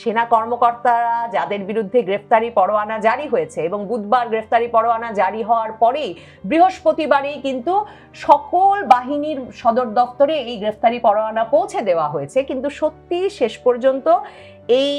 সেনা কর্মকর্তারা যাদের বিরুদ্ধে গ্রেফতারি পরোয়ানা জারি হয়েছে এবং বুধবার গ্রেফতারি পরোয়ানা জারি হওয়ার পরেই বৃহস্পতিবারই কিন্তু সকল বাহিনীর সদর দপ্তরে এই গ্রেফতারি পরোয়ানা পৌঁছে দেওয়া হয়েছে। কিন্তু সত্যি শেষ পর্যন্ত এই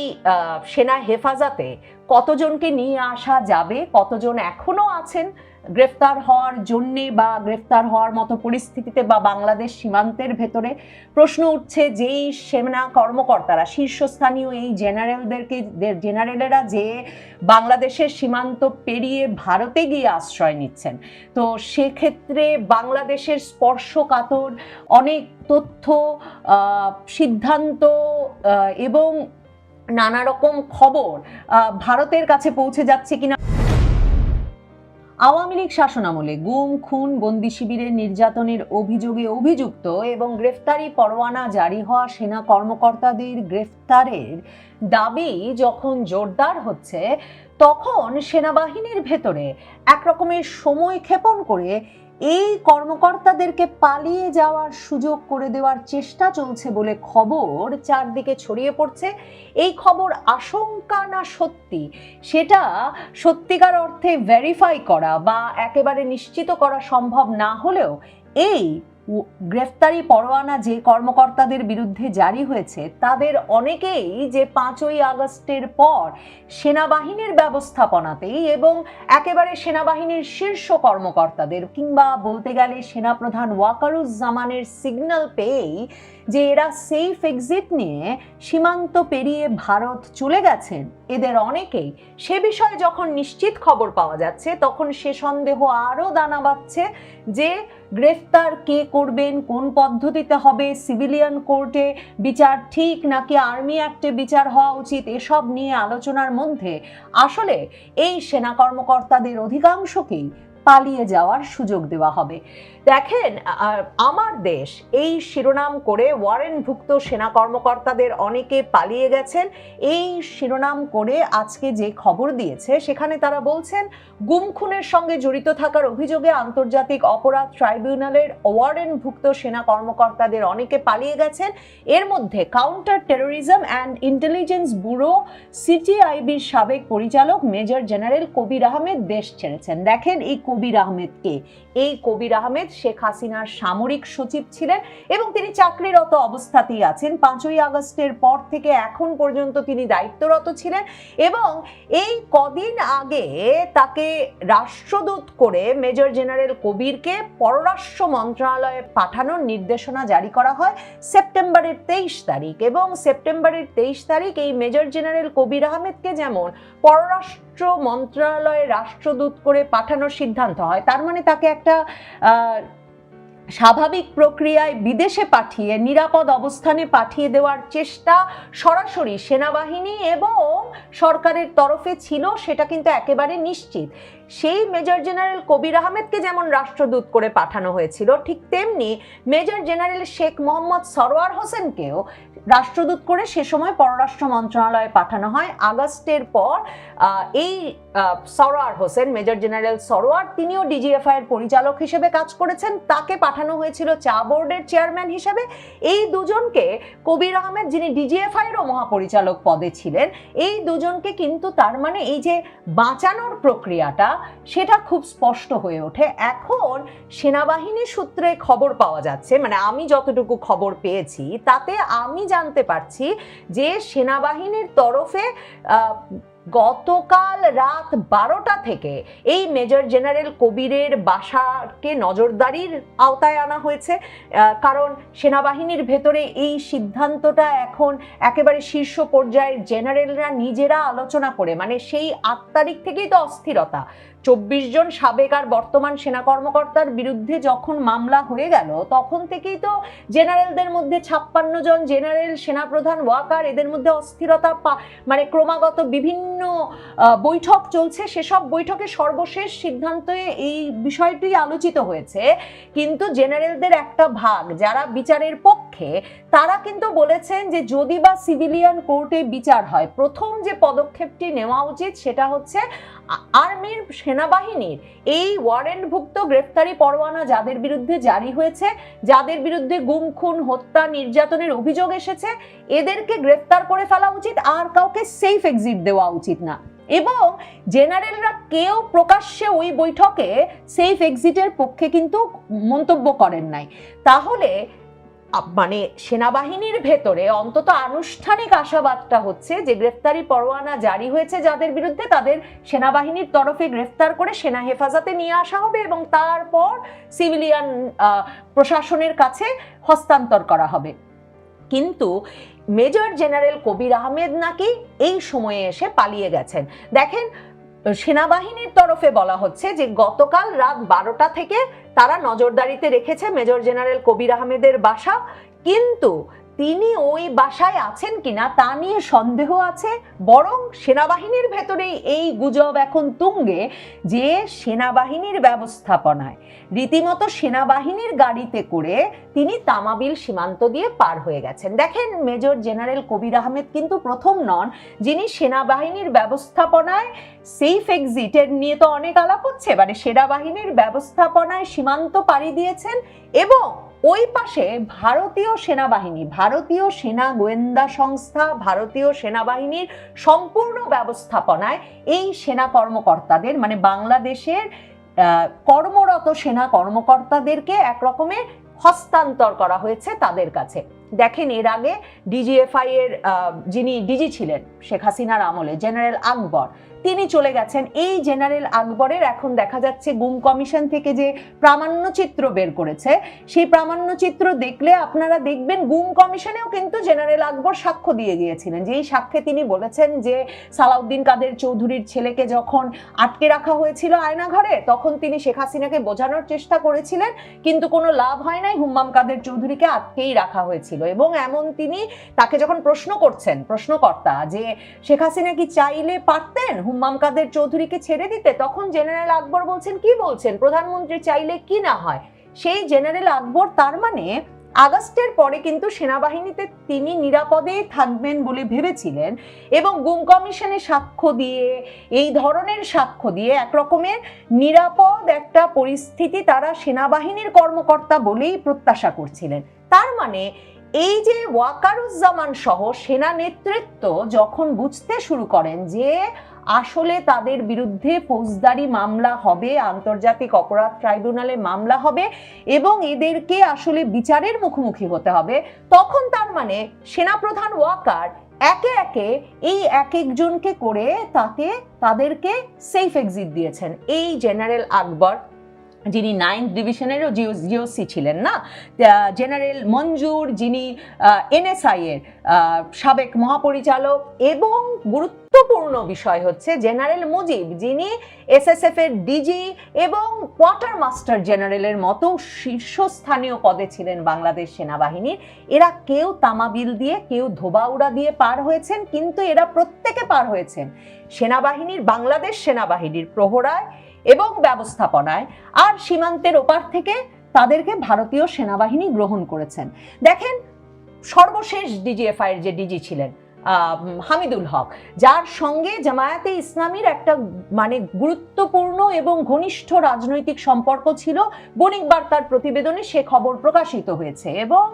সেনা হেফাজতে কতজনকে নিয়ে আসা যাবে, কতজন এখনও আছেন গ্রেফতার হওয়ার জন্যে বা গ্রেফতার হওয়ার মতো পরিস্থিতিতে বা বাংলাদেশ সীমান্তের ভেতরে প্রশ্ন উঠছে যেই সেনা কর্মকর্তারা, শীর্ষস্থানীয় এই জেনারেলদেরকে, জেনারেলেরা যে বাংলাদেশের সীমান্ত পেরিয়ে ভারতে গিয়ে আশ্রয় নিচ্ছেন। তো সেক্ষেত্রে বাংলাদেশের স্পর্শকাতর অনেক তথ্য সিদ্ধান্ত এবং নানা রকম খবর ভারতের কাছে পৌঁছে যাচ্ছে কিনা আওয়ামী লীগ শাসনামলে গুম, খুন, বন্দি শিবিরের নির্যাতনের অভিযোগে অভিযুক্ত এবং গ্রেফতারি পরোয়ানা জারি হওয়া সেনা কর্মকর্তাদের গ্রেফতারের দাবি যখন জোরদার হচ্ছে, তখন সেনাবাহিনীর ভেতরে একরকমের সময় ক্ষেপণ করে এই কর্মকর্তাদেরকে পালিয়ে যাওয়ার সুযোগ করে দেওয়ার চেষ্টা চলছে বলে খবর চারদিকে ছড়িয়ে পড়ছে। এই খবর আশঙ্কা না সত্যি? সেটা সত্যিকার অর্থে ভেরিফাই করা বা একেবারে নিশ্চিত করা সম্ভব না হলেও এই গ্রেফতারি পরোয়ানা যে কর্মকর্তাদের বিরুদ্ধে জারি হয়েছে, তাদের অনেকেই যে পাঁচই আগস্টের পর সেনাবাহিনীর ব্যবস্থাপনাতেই এবং একেবারে সেনাবাহিনীর শীর্ষ কর্মকর্তাদের কিংবা বলতে গেলে সেনাপ্রধান ওয়াকারুজ্জামানের সিগন্যাল পেয়েই যে এরা সেফ এক্সিট নিয়ে সীমান্ত পেরিয়ে ভারত চলে গেছেন, এদের অনেকেই। সে বিষয়ে যখন নিশ্চিত খবর পাওয়া যাচ্ছে, তখন সে সন্দেহ আরও দানা বাঁধছে যে গ্রেফতার কে করবেন, কোন পদ্ধতিতে হবে, সিভিলিয়ান কোর্টে বিচার ঠিক নাকি আর্মি অ্যাক্টে বিচার হওয়া উচিত, এসব নিয়ে আলোচনার মধ্যে। আসলে এই সেনা কর্মকর্তাদের অধিকাংশকেই পালিয়ে যাওয়ার সুযোগ দেওয়া হবে। দেখেন আমার দেশ, এই শিরোনাম করে ওয়ারেনভুক্ত সেনা কর্মকর্তাদের অনেকে পালিয়ে গেছেন। এই শিরোনাম করে আজকে যে খবর দিয়েছে, সেখানে তারা বলছেন, গুম খুনের সঙ্গে জড়িত থাকার অভিযোগে আন্তর্জাতিক অপরাধ ট্রাইব্যুনালের ওয়ারেনভুক্ত সেনা কর্মকর্তাদের অনেকে পালিয়ে গেছেন। এর মধ্যে counter terrorism and intelligence bureau, সিটিআইবির সাবেক পরিচালক মেজর জেনারেল কবির আহমেদ দেশ ছেড়েছেন। দেখেন, এই কবির আহমেদকে। এই কবির আহমেদ শেখ হাসিনার সামরিক সচিব ছিলেন এবং তিনি চাকরিরত অবস্থাতেই আছেন। পাঁচই আগস্টের পর থেকে এখন পর্যন্ত তিনি দায়িত্বরত ছিলেন এবং এই কদিন আগে তাকে রাষ্ট্রদূত করে মেজর জেনারেল কবিরকে পররাষ্ট্র মন্ত্রণালয়ে পাঠানোর নির্দেশনা জারি করা হয় সেপ্টেম্বরের তেইশ তারিখ। এবং সেপ্টেম্বরের তেইশ তারিখ এই মেজর জেনারেল কবির আহমেদকে যেমন পররাষ্ট্র মন্ত্রণালয়ে, রাষ্ট্রদূত করে পাঠানোর সিদ্ধান্ত হয়। তার মানে তাকে একটা স্বাভাবিক প্রক্রিয়ায় বিদেশে পাঠিয়ে, নিরাপদ অবস্থানে পাঠিয়ে দেওয়ার চেষ্টা সরাসরি সেনাবাহিনী এবং সরকারের তরফে ছিল, সেটা কিন্তু একেবারে নিশ্চিত। সেই মেজর জেনারেল কবির আহমেদকে যেমন রাষ্ট্রদূত করে পাঠানো হয়েছিল, ঠিক তেমনি মেজর জেনারেল শেখ মোহাম্মদ সরোয়ার হোসেনকেও রাষ্ট্রদূত করে সে সময় পররাষ্ট্র মন্ত্রণালয়ে পাঠানো হয়। আগস্টের পর এই সরোয়ার হোসেন, মেজর জেনারেল সরোয়ার, তিনিও ডিজিএফআই এর পরিচালক হিসেবে কাজ করেছেন। তাকে পাঠানো হয়েছিল চা বোর্ডের চেয়ারম্যান হিসেবে। এই দুজনকে কবির আহমেদ, যিনি ডিজিএফআই এরও মহাপরিচালক পদে ছিলেন, এই দুজনকে কিন্তু তার মানে এই যে বাঁচানোর প্রক্রিয়াটা সেটা খুব স্পষ্ট হয়ে ওঠে। এখন সেনাবাহিনী সূত্রে খবর পাওয়া যাচ্ছে মানে আমি যতটুকু খবর পেয়েছি, তাতে আমি জানতে পারছি যে সেনাবাহিনীর তরফে গতকাল রাত বারোটা থেকে এই মেজর জেনারেল কবিরের বাসাকে নজরদারির আওতায় আনা হয়েছে। কারণ সেনাবাহিনীর ভেতরে এই সিদ্ধান্তটা এখন একেবারে শীর্ষ পর্যায়ের জেনারেলরা নিজেরা আলোচনা করে মানে সেই আট তারিখ থেকেই তো অস্থিরতা। চব্বিশ জন সাবেক আর বর্তমান সেনা কর্মকর্তার বিরুদ্ধে যখন মামলা হয়ে গেল, তখন থেকেই তো জেনারেলদের মধ্যে ছাপ্পান্ন জন জেনারেল, সেনাপ্রধান, ওয়াকার, এদের মধ্যে অস্থিরতা মানে ক্রমাগত বিভিন্ন বৈঠক চলছে। সেসব বৈঠকে সর্বশেষ সিদ্ধান্তে এই বিষয়টি আলোচিত হয়েছে। কিন্তু জেনারেলদের একটা ভাগ, যারা বিচারের পক্ষে পক্ষে তারা কিন্তু বলেছেন যে যদি বা সিভিলিয়ান কোর্টে বিচার হয়, প্রথম যে পদক্ষেপটি নেওয়া উচিত সেটা হচ্ছে আর্মির সেনাবাহিনীর এই ওয়ারেন্টভুক্ত গ্রেফতারি পরোয়ানা যাদের বিরুদ্ধে জারি হয়েছে, যাদের বিরুদ্ধে গুম, খুন, হত্যা, নির্যাতনের অভিযোগ এসেছে, এদেরকে গ্রেফতার করে ফেলা উচিত, আর কাউকে সেফ এক্সিট দেওয়া উচিত না। এবং জেনারেলরা কেউ প্রকাশ্যে ওই বৈঠকে সেফ এক্সিটের পক্ষে কিন্তু মন্তব্য করেন নাই। তাহলে মানে সেনাবাহিনীর ভেতরে অন্তত আনুষ্ঠানিক আশাবাদটা হচ্ছে যে গ্রেফতারি পরোয়ানা জারি হয়েছে যাদের বিরুদ্ধে তাদের সেনাবাহিনীর তরফে গ্রেফতার করে সেনা হেফাজতে নিয়ে আসা হবে এবং তারপর সিভিলিয়ান প্রশাসনের কাছে হস্তান্তর করা হবে। কিন্তু মেজর জেনারেল কবির আহমেদ নাকি এই সময়ে এসে পালিয়ে গেছেন। দেখেন সেনাবাহিনীর তরফে বলা হচ্ছে যে গতকাল রাত বারোটা থেকে তারা নজরদারিতে রেখেছে মেজর জেনারেল কবির আহমেদের বাসা। কিন্তু তিনি ওই বাসায় আছেন কিনা তা নিয়ে সন্দেহ আছে, বরং সেনাবাহিনীর ভেতরেই এই গুজব এখন তুঙ্গে যে সেনাবাহিনীর ব্যবস্থাপনায়। রীতিমতো সেনাবাহিনীর গাড়িতে করে তিনি তামাবিল সীমান্ত দিয়ে পার হয়ে গেছেন। দেখেন, মেজর জেনারেল কবির আহমেদ কিন্তু প্রথম নন, যিনি সেনাবাহিনীর ব্যবস্থাপনায় সেফ এক্সিটের নিয়ে তো অনেক আলাপ হচ্ছে মানে সেনাবাহিনীর ব্যবস্থাপনায় সীমান্ত পাড়ি দিয়েছেন এবং ওই পাশে ভারতীয় সেনাবাহিনী, ভারতীয় সেনা গোয়েন্দা সংস্থা, ভারতীয় সেনাবাহিনীর সম্পূর্ণ ব্যবস্থাপনায় এই সেনা কর্মকর্তাদের মানে বাংলাদেশের কর্মরত সেনা কর্মকর্তাদেরকে এক রকমের হস্তান্তর করা হয়েছে তাদের কাছে। দেখেন, এর আগে ডিজিএফআই এর যিনি ডিজি ছিলেন, শেখ হাসিনার আমলে জেনারেল আকবর তিনি চলে গেছেন। এই জেনারেল আকবরের এখন দেখা যাচ্ছে গুম কমিশন থেকে যে প্রামাণ্য চিত্র বের করেছে, সেই প্রামাণ্য চিত্র দেখলে আপনারা দেখবেন গুম কমিশনেও কিন্তু জেনারেল আকবর সাক্ষ্য দিয়ে গিয়েছিলেন। যে এই সাক্ষ্যে তিনি বলেছেন যে সালাউদ্দিন কাদের চৌধুরীর ছেলেকে যখন আটকে রাখা হয়েছিল আয়নাঘরে, তখন তিনি শেখ হাসিনাকে বোঝানোর চেষ্টা করেছিলেন, কিন্তু কোনো লাভ হয় নাই হুম্মাম কাদের চৌধুরীকে আটকেই রাখা হয়েছিল। এবং এমন তিনি তাকে যখন প্রশ্ন করছেন, প্রশ্নকর্তা, যে শেখ হাসিনা কি চাইলে পারতেন? হুম্মাম কাদের চৌধুরীকে ছেড়ে দিতে? তখন জেনারেল আকবর বলছেন, কি বলছেন? প্রধানমন্ত্রী চাইলে কি না হয়? সেই জেনারেল আকবর তার মানে আগস্টের পরে কিন্তু সেনাবাহিনীতে তিনি নিরাপদেই থাকবেন বলে ভেবেছিলেন এবং গুম কমিশনে সাক্ষ্য দিয়ে, এই ধরনের সাক্ষ্য দিয়ে এক রকমের নিরাপদ একটা পরিস্থিতি তারা সেনাবাহিনীর কর্মকর্তা বলেই প্রত্যাশা করছিলেন। তার মানে এই যে ওয়াকারুজ্জামান সহ সেনা নেতৃত্ব যখন বুঝতে শুরু করেন যে আসলে তাদের বিরুদ্ধে ফৌজদারি মামলা হবে, আন্তর্জাতিক অপরাধ ট্রাইব্যুনালে মামলা হবে এবং এদেরকে আসলে বিচারের মুখোমুখি হতে হবে। তখন তার মানে সেনাপ্রধান ওয়াকার একে একে এই এক একজনকে করে তাকে, তাদেরকে সেফ এক্সিট দিয়েছেন। এই জেনারেল আকবর যিনি নাইন্থ ডিভিশনেরও জিও, জিওসি ছিলেন না জেনারেল মঞ্জুর যিনি এনএসআই এর সাবেক মহাপরিচালক এবং গুরুত্বপূর্ণ বিষয় হচ্ছে জেনারেল মুজিব যিনি এসএসএফ এর ডিজি এবং কোয়ার্টার মাস্টার জেনারেলের মতো শীর্ষস্থানীয় পদে ছিলেন বাংলাদেশ সেনাবাহিনীর। এরা কেউ তামাবিল দিয়ে, কেউ ধোবাউড়া দিয়ে পার হয়েছেন, কিন্তু এরা প্রত্যেকে পার হয়েছেন। সেনাবাহিনীর, বাংলাদেশ সেনাবাহিনীর প্রহরায় এবং ব্যবস্থাপনায় আর সীমান্তের ওপার থেকে তাদেরকে ভারতীয় সেনাবাহিনী গ্রহণ করেছেন। দেখেন সর্বশেষ ডিজিএফআই এর যে ডিজি ছিলেন হামিদুল হক, যার সঙ্গে জামায়াতে ইসলামীর একটা মানে গুরুত্বপূর্ণ এবং ঘনিষ্ঠ রাজনৈতিক সম্পর্ক ছিল। বণিক বার্তার প্রতিবেদনে সে খবর প্রকাশিত হয়েছে এবং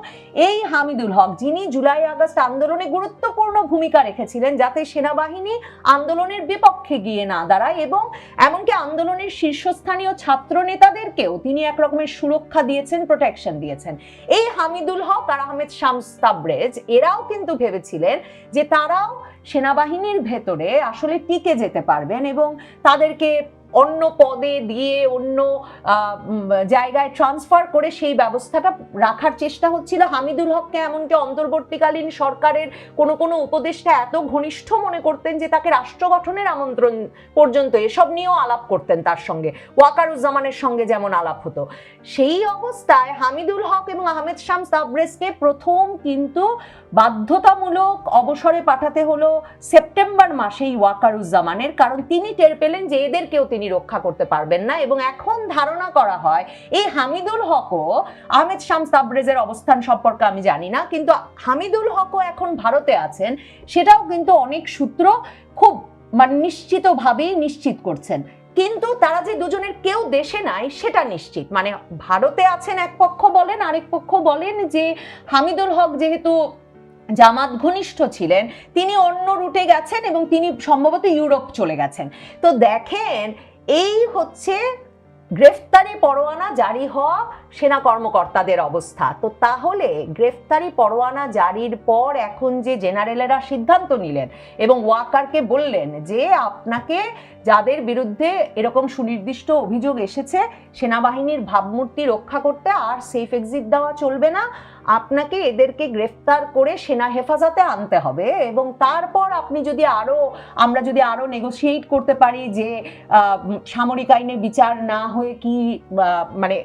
এই হামিদুল হক, যিনি জুলাই আগস্ট আন্দোলনে গুরুত্বপূর্ণ ভূমিকা রেখেছিলেন যাতে সেনাবাহিনী আন্দোলনের বিপক্ষে গিয়ে না দাঁড়ায় এবং এমনকি আন্দোলনের শীর্ষস্থানীয় ছাত্র নেতাদেরকেও তিনি এক রকমের সুরক্ষা দিয়েছেন প্রোটেকশন দিয়েছেন। এই হামিদুল হক আর আহমেদ শামস তাবরেজ, এরাও কিন্তু ভেবেছিলেন যে তারাও সেনাবাহিনীর ভেতরে আসলে টিকে যেতে পারবেন এবং তাদেরকে অন্য পদে দিয়ে, অন্য জায়গায় ট্রান্সফার করে সেই ব্যবস্থাটা রাখার চেষ্টা হচ্ছিল। হামিদুল হককে এমনকি অন্তর্বর্তীকালীন সরকারের কোনো কোনো উপদেষ্টা এত ঘনিষ্ঠ মনে করতেন যে তাকে রাষ্ট্র গঠনের আমন্ত্রণ পর্যন্ত এসব নিয়েও আলাপ করতেন তার সঙ্গে। ওয়াকারুজ্জামানের সঙ্গে যেমন আলাপ হতো। সেই অবস্থায় হামিদুল হক এবং আহমেদ শাম তাবরেজকে প্রথম কিন্তু বাধ্যতামূলক অবসরে পাঠাতে হলো সেপ্টেম্বর মাসেই ওয়াকারুজ্জামানের, কারণ তিনি টের পেলেন যে এদেরকেও তিনি তিনি রক্ষা করতে পারবেন না। এবং এখন ধারণা করা হয়, এই হামিদুল হকও আহমেদ শাম সাবরেজের অবস্থান সম্পর্কে আমি জানি না, কিন্তু হামিদুল হকও এখন ভারতে আছেন, সেটাও কিন্তু অনেক সূত্র খুব মানে নিশ্চিতভাবেই নিশ্চিত করছেন। কিন্তু তারা যে দুজনের কেউ দেশে নাই, সেটা নিশ্চিত। মানে ভারতে আছেন এক পক্ষ বলেন, আরেক পক্ষ বলেন যে হামিদুল হক যেহেতু জামাত ঘনিষ্ঠ ছিলেন, তিনি অন্য রুটে গেছেন এবং তিনি সম্ভবত ইউরোপ চলে গেছেন। তো দেখেন এই হচ্ছে গ্রেফতারি পরোয়ানা জারি হওয়া সেনা কর্মকর্তাদের অবস্থা। তো তাহলে গ্রেফতারি পরোয়ানা জারির পর এখন যে জেনারেলেরা সিদ্ধান্ত নিলেন এবং ওয়াকারকে বললেন যে আপনাকে যাদের বিরুদ্ধে এরকম সুনির্দিষ্ট অভিযোগ এসেছে, সেনাবাহিনীর ভাবমূর্তি রক্ষা করতে আর সেফ এক্সিট দেওয়া চলবে না। আপনাকে এদেরকে গ্রেফতার করে সেনা হেফাজতে আনতে হবে এবং তারপর আপনি যদি আরও আমরা যদি আরও নেগোসিয়েট করতে পারি যে সামরিক আইনে বিচার না হয়ে কি মানে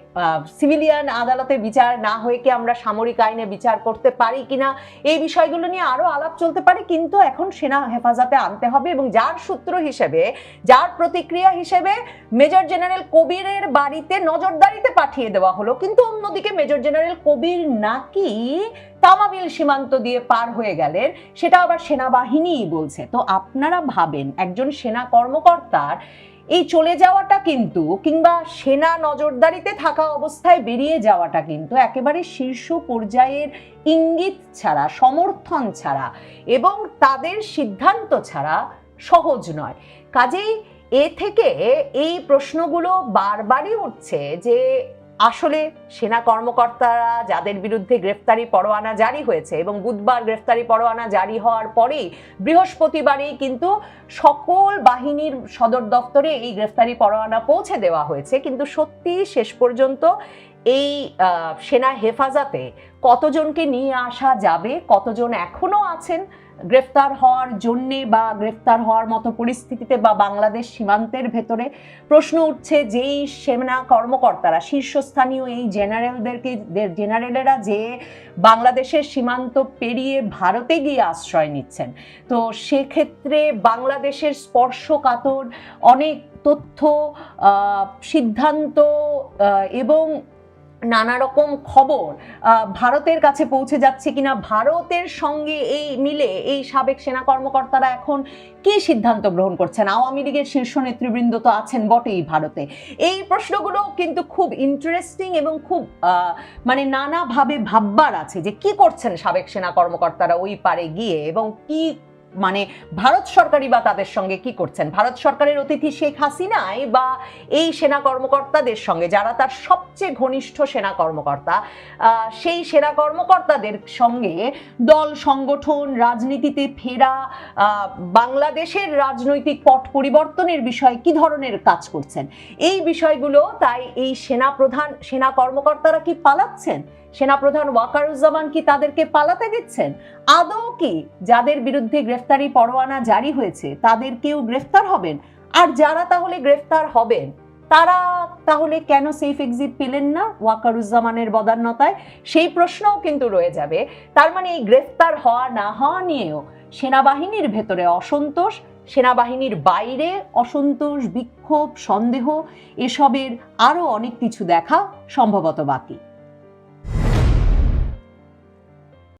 সিভিলিয়ান আদালতে বিচার না হয়ে কি আমরা সামরিক আইনে বিচার করতে পারি কিনা, এই বিষয়গুলো নিয়ে আরও আলাপ চলতে পারে, কিন্তু এখন সেনা হেফাজতে আনতে হবে এবং যার সূত্র হিসেবে, যার প্রতিক্রিয়া হিসেবে মেজর জেনারেল কবিরের বাড়িতে নজরদারিতে পাঠিয়ে দেওয়া হলো, কিন্তু অন্যদিকে মেজর জেনারেল কবির নাকি তামাবিল সীমান্ত দিয়ে পার হয়ে গেলেন, সেটা আবার সেনাবাহিনীই বলছে। তো আপনারা ভাবেন, একজন সেনা কর্মকর্তার এই চলে যাওয়াটা কিন্তু কিংবা সেনা নজরদারিতে থাকা অবস্থায় বেরিয়ে যাওয়াটা কিন্তু একেবারে শীর্ষ পর্যায়ের ইঙ্গিত ছাড়া, সমর্থন ছাড়া এবং তাদের সিদ্ধান্ত ছাড়া সহজ নয়। কাজেই এ থেকে এই প্রশ্নগুলো বারবারই উঠছে যে আসলে সেনা কর্মকর্তারা যাদের বিরুদ্ধে গ্রেফতারি পরোয়ানা জারি হয়েছে এবং বুধবার গ্রেফতারি পরোয়ানা জারি হওয়ার পরেই বৃহস্পতিবারই কিন্তু সকল বাহিনীর সদর দপ্তরে এই গ্রেফতারি পরোয়ানা পৌঁছে দেওয়া হয়েছে। কিন্তু সত্যি শেষ পর্যন্ত এই সেনা হেফাজতে কতজনকে নিয়ে আসা যাবে, কতজন এখনও আছেন গ্রেফতার হওয়ার জন্যে বা গ্রেফতার হওয়ার মতো পরিস্থিতিতে বা বাংলাদেশ সীমান্তের ভেতরে প্রশ্ন উঠছে যেই সেনা কর্মকর্তারা, শীর্ষস্থানীয় এই জেনারেলদেরকে জেনারেলেরা যে বাংলাদেশের সীমান্ত পেরিয়ে ভারতে গিয়ে আশ্রয় নিচ্ছেন। তো সেক্ষেত্রে বাংলাদেশের স্পর্শকাতর অনেক তথ্য সিদ্ধান্ত এবং নানা রকম খবর ভারতের কাছে পৌঁছে যাচ্ছে কিনা, ভারতের সঙ্গে এই মিলে এই সাবেক সেনা কর্মকর্তারা এখন কি সিদ্ধান্ত গ্রহণ করছেন? আওয়ামী লীগের শীর্ষ নেতৃবৃন্দ তো আছেন বটেই ভারতে। এই প্রশ্নগুলো কিন্তু খুব ইন্টারেস্টিং এবং খুব মানে নানাভাবে ভাববার আছে যে কি করছেন সাবেক সেনা কর্মকর্তারা ওই পারে গিয়ে এবং কি মানে ভারত সরকারই বা তাদের সঙ্গে কি করছেন? ভারত সরকারের অতিথি শেখ হাসিনাই বা এই সেনা কর্মকর্তাদের সঙ্গে, যারা তার সবচেয়ে ঘনিষ্ঠ সেনা কর্মকর্তা সেই সেনা কর্মকর্তাদের সঙ্গে দল সংগঠন, রাজনীতিতে ফেরা বাংলাদেশের রাজনৈতিক পট পরিবর্তনের বিষয়ে কি ধরনের কাজ করছেন? এই বিষয়গুলো তাই এই সেনা প্রধান, সেনা কর্মকর্তারা কি পালাচ্ছেন? সেনাপ্রধান ওয়াকারুজ্জামান কি তাদেরকে পালাতে দিচ্ছেন? আদৌ কি যাদের বিরুদ্ধে গ্রেফতারি পরোয়ানা জারি হয়েছে, তাদের কেউ গ্রেফতার হবেন? আর যারা তাহলে গ্রেফতার হবেন, তারা তাহলে কেন সেফ এক্সিট পেলেন না ওয়াকারুজ্জামানের বদান্যতায়? সেই প্রশ্নও কিন্তু রয়ে যাবে। তার মানে এই গ্রেফতার হওয়া না হওয়া নিয়েও সেনাবাহিনীর ভেতরে অসন্তোষ, সেনাবাহিনীর বাইরে অসন্তোষ, বিক্ষোভ, সন্দেহ, এসবের আরও অনেক কিছু দেখা সম্ভবত বাকি।